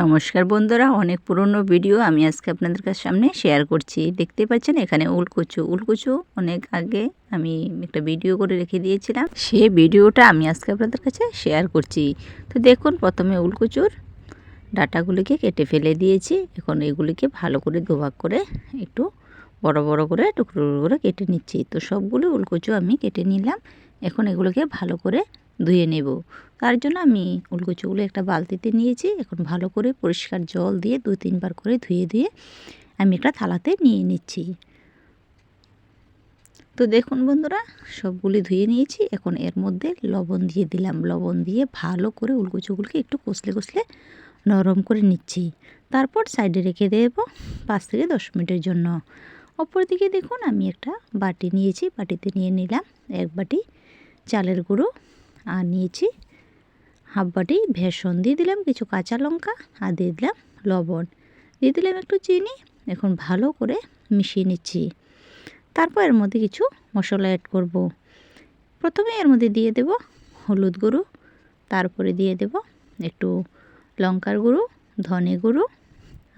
নমস্কার বন্ধুরা, অনেক পুরনো ভিডিও আমি আজকে আপনাদের কাছে সামনে শেয়ার করছি। দেখতে পাচ্ছেন এখানে উলকুচু। উলকুচু অনেক আগে আমি একটা ভিডিও করে রেখে দিয়েছিলাম। সে ভিডিওটা আমি আজকে আপনাদের কাছে শেয়ার করছি। তো দেখুন, প্রথমে উলকুচুর ডাটাগুলিকে কেটে ফেলে দিয়েছি। এখন এগুলিকে ভালো করে দুভাগ করে একটু বড় বড় করে টুকরো করে কেটে নিচ্ছি। তো সবগুলো উলকুচু আমি কেটে নিলাম। এখন এগুলোকে ভালো করে ধুয়ে নেব। তার জন্য আমি উলকুচুগুলো একটা বালতিতে নিয়েছি। এখন ভালো করে পরিষ্কার জল দিয়ে দু তিনবার করে ধুয়ে দিয়ে আমি একটা থালাতে নিয়ে নিচ্ছি। তো দেখুন বন্ধুরা, সবগুলি ধুয়ে নিয়েছি। এখন এর মধ্যে লবণ দিয়ে দিলাম। লবণ দিয়ে ভালো করে উলকুচুগুলোকে একটু কষলে কষলে নরম করে নিচ্ছি। তারপর সাইডে রেখে দেব পাঁচ থেকে দশ মিনিটের জন্য। অপরদিকে দেখুন আমি একটা বাটি নিয়েছি। বাটিতে নিয়ে নিলাম এক বাটি চালের গুঁড়ো। আর নিয়েছি হাফ বাটি ভেষণ। দিয়ে দিলাম কিছু কাঁচা লঙ্কা আর দিয়ে দিলাম লবণ। দিয়ে দিলাম একটু চিনি, এখন ভালো করে মিশিয়ে নিচ্ছি। তারপর এর মধ্যে কিছু মশলা অ্যাড করব। প্রথমে এর মধ্যে দিয়ে দেব হলুদ গুঁড়ো, তারপরে দিয়ে দেব একটু লঙ্কার গুঁড়ো, ধনে গুঁড়ো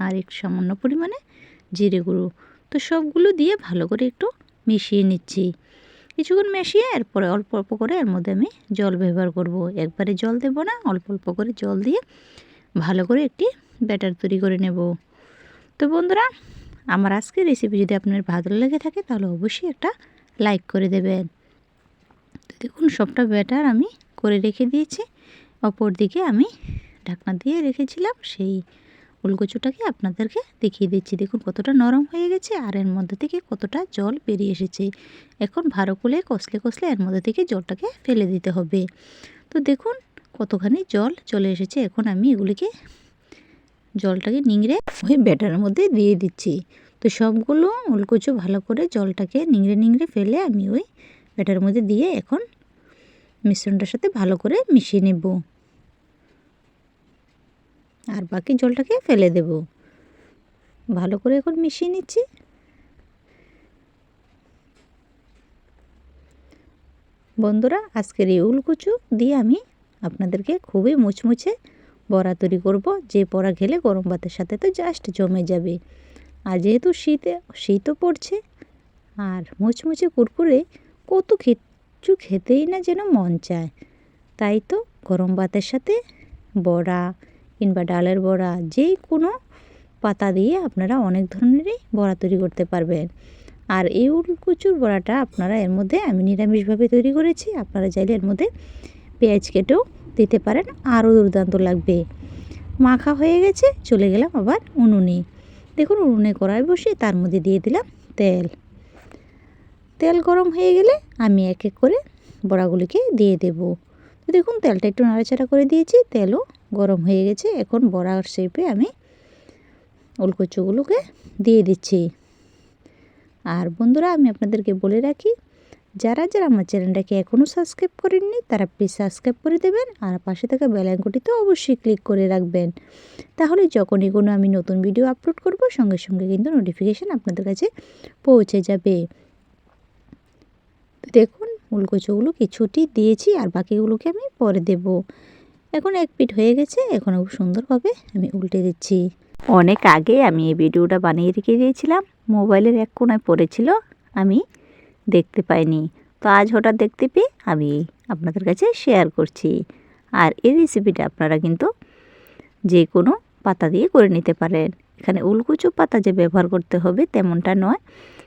আর একটু সামান্য পরিমাণে জিরে গুঁড়ো। তো সবগুলো দিয়ে ভালো করে একটু মিশিয়ে নিচ্ছি। কিছুক্ষণ মিশিয়ে এরপরে অল্প অল্প করে এর মধ্যে আমি জল ব্যবহার করব। একবারে জল দেব না, অল্প অল্প করে জল দিয়ে ভালো করে একটি ব্যাটার তৈরি করে নেব। তো বন্ধুরা, আমার আজকের রেসিপি যদি আপনার ভালো লেগে থাকে, তাহলে অবশ্যই একটা লাইক করে দেবেন। তো দেখুন, সবটা ব্যাটার আমি করে রেখে দিয়েছি। অপর দিকে আমি ঢাকনা দিয়ে রেখেছিলাম সেই ফুলকচুটাকে আপনাদেরকে দেখিয়ে দিচ্ছি। দেখুন কতটা নরম হয়ে গেছে আর এর মধ্যে থেকে কতটা জল বেরিয়ে এসেছে। এখন ভালো করে কষলে কষলে এর মধ্যে থেকে জলটাকে ফেলে দিতে হবে। তো দেখুন কতখানি জল চলে এসেছে। এখন আমি এগুলিকে জলটাকে নিংড়ে ওই ব্যাটারের মধ্যে দিয়ে দিচ্ছি। তো সবগুলো উলকুচু ভালো করে জলটাকে নিংড়ে নিংড়ে ফেলে আমি ওই ব্যাটারের মধ্যে দিয়ে এখন মিশ্রণটার সাথে ভালো করে মিশিয়ে নেব। আর বাকি জলটাকে ফেলে দেব। ভালো করে এখন মিশিয়ে নিচ্ছি। বন্ধুরা, আজকের এই উলকুচু দিয়ে আমি আপনাদেরকে খুবই মুচমুচে বড়া তৈরি করব। যে বড়া খেলে গরম ভাতের সাথে তো জাস্ট জমে যাবে। আর যেহেতু শীতে, শীতও পড়ছে, আর মুচমুচে কুরকুরে কত কিছু খেতেই না যেন মন চায়। তাই তো গরম ভাতের সাথে বড়া কিংবা ডালের বড়া যে কোনো পাতা দিয়ে আপনারা অনেক ধরনেরই বড়া তৈরি করতে পারবেন। আর এই উলকুচুর বড়াটা আপনারা এর মধ্যে আমি নিরামিষভাবে তৈরি করেছি। আপনারা চাইলে এর মধ্যে পেঁয়াজ কেটেও দিতে পারেন। আরও দুর্দান্ত লাগবে। মাখা হয়ে গেছে, চলে গেলাম আবার উনুনে। দেখুন, উনুনে কড়াই বসে তার মধ্যে দিয়ে দিলাম তেল। তেল গরম হয়ে গেলে আমি এক এক করে বড়াগুলিকে দিয়ে দেব। তো দেখুন, তেলটা একটু নাড়াচাড়া করে দিয়েছি। তেলও গরম হয়ে গেছে। এখন বড়ার শেপে আমি ওলকচুগুলোকে দিয়ে দিচ্ছি। আর বন্ধুরা, আমি আপনাদেরকে বলে রাখি, যারা যারা আমার চ্যানেলটাকে এখনও সাবস্ক্রাইব করেননি, তারা প্লিজ সাবস্ক্রাইব করে দেবেন আর পাশে থাকা বেলাঙ্কটিতে অবশ্যই ক্লিক করে রাখবেন। তাহলে যখনই কোনো আমি নতুন ভিডিও আপলোড করব, সঙ্গে সঙ্গে কিন্তু নোটিফিকেশান আপনাদের কাছে পৌঁছে যাবে। দেখুন, উলকচুগুলো কিছুটি দিয়েছি আর বাকিগুলোকে আমি পরে দেব। এখন এক পিঠ হয়ে গেছে, এখন খুব সুন্দরভাবে আমি উল্টে দিচ্ছি। অনেক আগে আমি এই ভিডিওটা বানিয়ে রেখে দিয়েছিলাম, মোবাইলের এক কোনায় পড়েছিল, আমি দেখতে পাইনি। তো আজ হঠাৎ দেখতে পেয়ে আমি আপনাদের কাছে শেয়ার করছি। আর এই রেসিপিটা আপনারা কিন্তু যে কোনো পাতা দিয়ে করে নিতে পারেন। এখানে উলকুচু পাতা যে ব্যবহার করতে হবে তেমনটা নয়।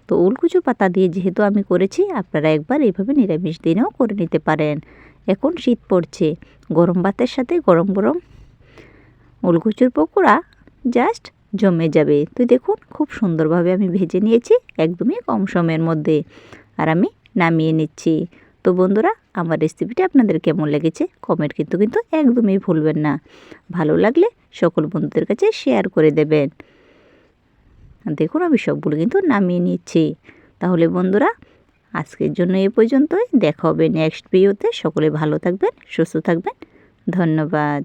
তো উলকুচু পাতা দিয়ে যেহেতু আমি করেছি, আপনারা একবার এইভাবে নিরামিষ দিনেও করে নিতে পারেন। এখন শীত পড়ছে। গরম ভাতের সাথে গরম গরম উলকুচুর পকোড়া জাস্ট জমে যাবে। তো দেখুন, খুব সুন্দরভাবে আমি ভেজে নিয়েছি, একদমই কম সময়ের মধ্যে। আর আমি নামিয়ে নিচ্ছি। তো বন্ধুরা, আমার রেসিপিটা আপনাদের কেমন লেগেছে? কমেন্ট কিন্তু কিন্তু একদমই ভুলবেন না। ভালো লাগলে সকল বন্ধুদের কাছে শেয়ার করে দেবেন। দেখুন, আমি সবগুলো কিন্তু নামিয়ে নিচ্ছি। তাহলে বন্ধুরা আজকের জন্য এ পর্যন্তই। দেখা হবে নেক্সট ভিডিওতে সকলে ভালো থাকবেন সুস্থ থাকবেন। ধন্যবাদ।